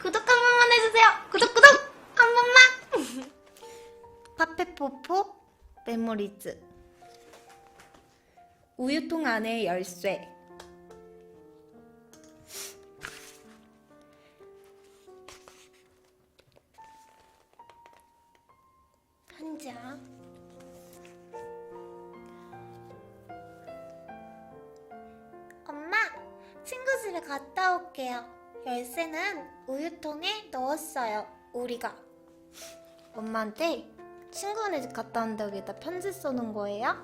구독 한 번만 해주세요. 구독 구독 한 번만. 파페포포 메모리즈 우유통 안에 열쇠 한 장. 엄마, 친구 집에 갔다 올게요. 열쇠는 우유통에 넣었어요. 우리가. 엄마한테 친구네 집 갔다 온다고 여기다 편지 써놓은 거예요?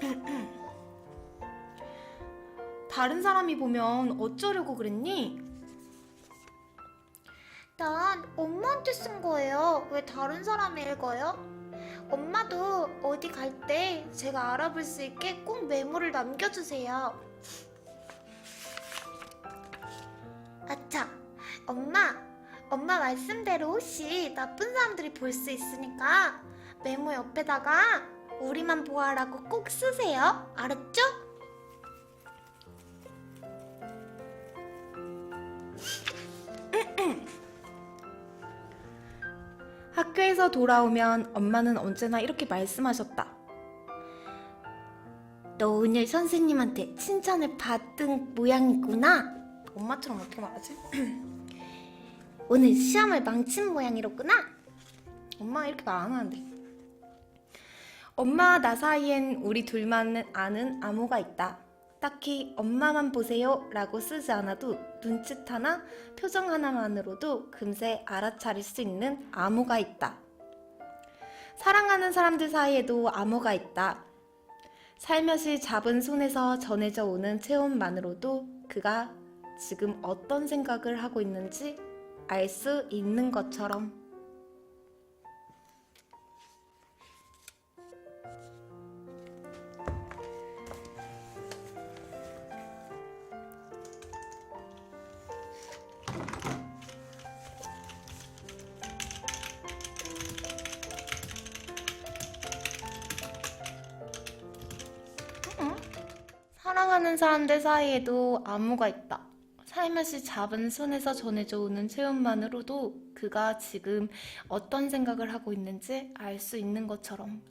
다른 사람이 보면 어쩌려고 그랬니? 난 엄마한테 쓴 거예요. 왜 다른 사람이 읽어요? 엄마도 어디 갈 때 제가 알아볼 수 있게 꼭 메모를 남겨주세요. 아차, 엄마, 엄마 말씀대로 혹시 나쁜 사람들이 볼 수 있으니까 메모 옆에다가 우리만 보아라고 꼭 쓰세요. 알았죠? 학교에서 돌아오면 엄마는 언제나 이렇게 말씀하셨다. 너 오늘 선생님한테 칭찬을 받은 모양이구나. 엄마처럼 어떻게 말하지? 오늘 시험을 망친 모양이로구나. 엄마가 이렇게 말 안 하는데. 엄마 나 사이엔 우리 둘만 아는 암호가 있다. 딱히 엄마만 보세요 라고 쓰지 않아도 눈짓 하나, 표정 하나만으로도 금세 알아차릴 수 있는 암호가 있다. 사랑하는 사람들 사이에도 암호가 있다. 살며시 잡은 손에서 전해져 오는 체온만으로도 그가 지금 어떤 생각을 하고 있는지 알 수 있는 것처럼. 사랑하는 사람들 사이에도 암호가 있다. 살며시 잡은 손에서 전해져 오는 체온만으로도 그가 지금 어떤 생각을 하고 있는지 알 수 있는 것처럼.